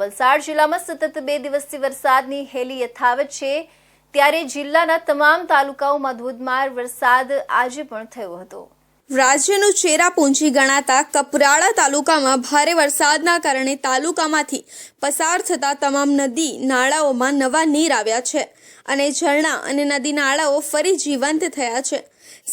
વલસાડ જિલ્લામાં સતત બે દિવસથી વરસાદની હેલી યથાવત છે. ત્યારે જિલ્લાના તમામ તાલુકાઓમાં ધોધમાર વરસાદ આજે પણ થયો હતો. રાજ્યનું ચેરાપુંજી ગણાતા કપરાળા તાલુકામાં ભારે વરસાદના કારણે તાલુકામાંથી પસાર થતા તમામ નદી, નાળાઓમાં નવા નીર આવ્યા છે અને ઝરણા અને નદી નાળાઓ ફરી જીવંત થયા છે.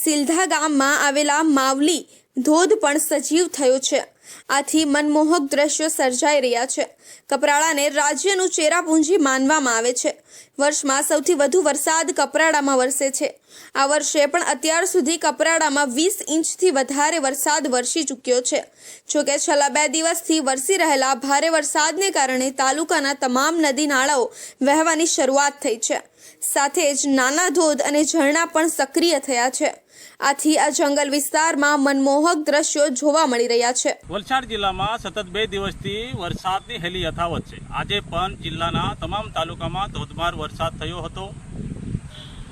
સિલધા ગામમાં આવેલા માવલી ધોધ પણ સજીવ થયો છે. આથી મનમોહક દ્રશ્યો સર્જાઈ રહ્યા છે. કપરાડાને રાજ્યનું ચેરાપુંજી માનવામાં આવે છે. વર્ષમાં સૌથી વધુ વરસાદ કપરાડામાં વરસે છે. આ વર્ષે પણ અત્યાર સુધી કપરાડામાં વીસ ઇંચથી વધારે વરસાદ વરસી ચૂક્યો છે. જોકે છેલ્લા બે દિવસથી વરસી રહેલા ભારે વરસાદને કારણે તાલુકાના તમામ નદી નાળાઓ વહેવાની શરૂઆત થઈ છે. સાથે જ નાના ધોધ અને ઝરણા પણ સક્રિય થયા છે. આથી આ જંગલ વિસ્તારમાં મનમોહક દ્રશ્યો જોવા મળી રહ્યા છે. વલસાડ જિલ્લામાં સતત બે દિવસથી વરસાદની હેલી યથાવત છે. આજે પણ જિલ્લાના તમામ તાલુકામાં ધોધમાર વરસાદ થયો હતો.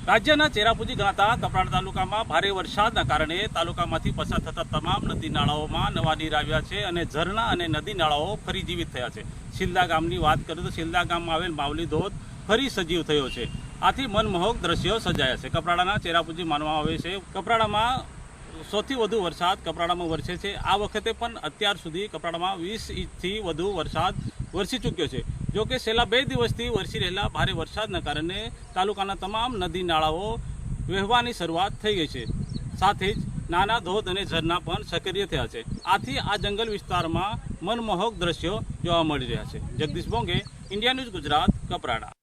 રાજ્યના ચેરાપુંજી ગણાતા કપરાડા તાલુકામાં ભારે વરસાદના કારણે તાલુકામાંથી પસાર થતા તમામ નદી નાળાઓમાં નવા નીર આવ્યા છે અને ઝરણા અને નદી નાળાઓ ફરી જીવિત થયા છે. સિલદા ગામની વાત કરીએ તો શિલ્દા ગામમાં આવેલ માવલી ધોધ ફરી સજીવ થયો છે. આથી મનમોહક દ્રશ્યો સજાયા છે. કપરાડાના ચેરાપુંજી માનવામાં આવે છે. કપરાડામાં સૌથી વધુ વરસાદ કપરાડામાં વરસે છે. આ વખતે પણ અત્યાર સુધી કપરાડામાં વીસ ઇંચથી વધુ વરસાદ વરસી ચૂક્યો છે. જો કે છેલ્લા બે દિવસથી વરસી રહેલા ભારે વરસાદના કારણે તાલુકાના તમામ નદી નાળાઓ વહેવાની શરૂઆત થઈ ગઈ છે. સાથે જ નાના ધોધ અને ઝરણા પણ સક્રિય થયા છે. આથી આ જંગલ વિસ્તારમાં મનમોહક દ્રશ્યો જોવા મળી રહ્યા છે. Jagdish Bonge, India news Gujarat, Kaprada.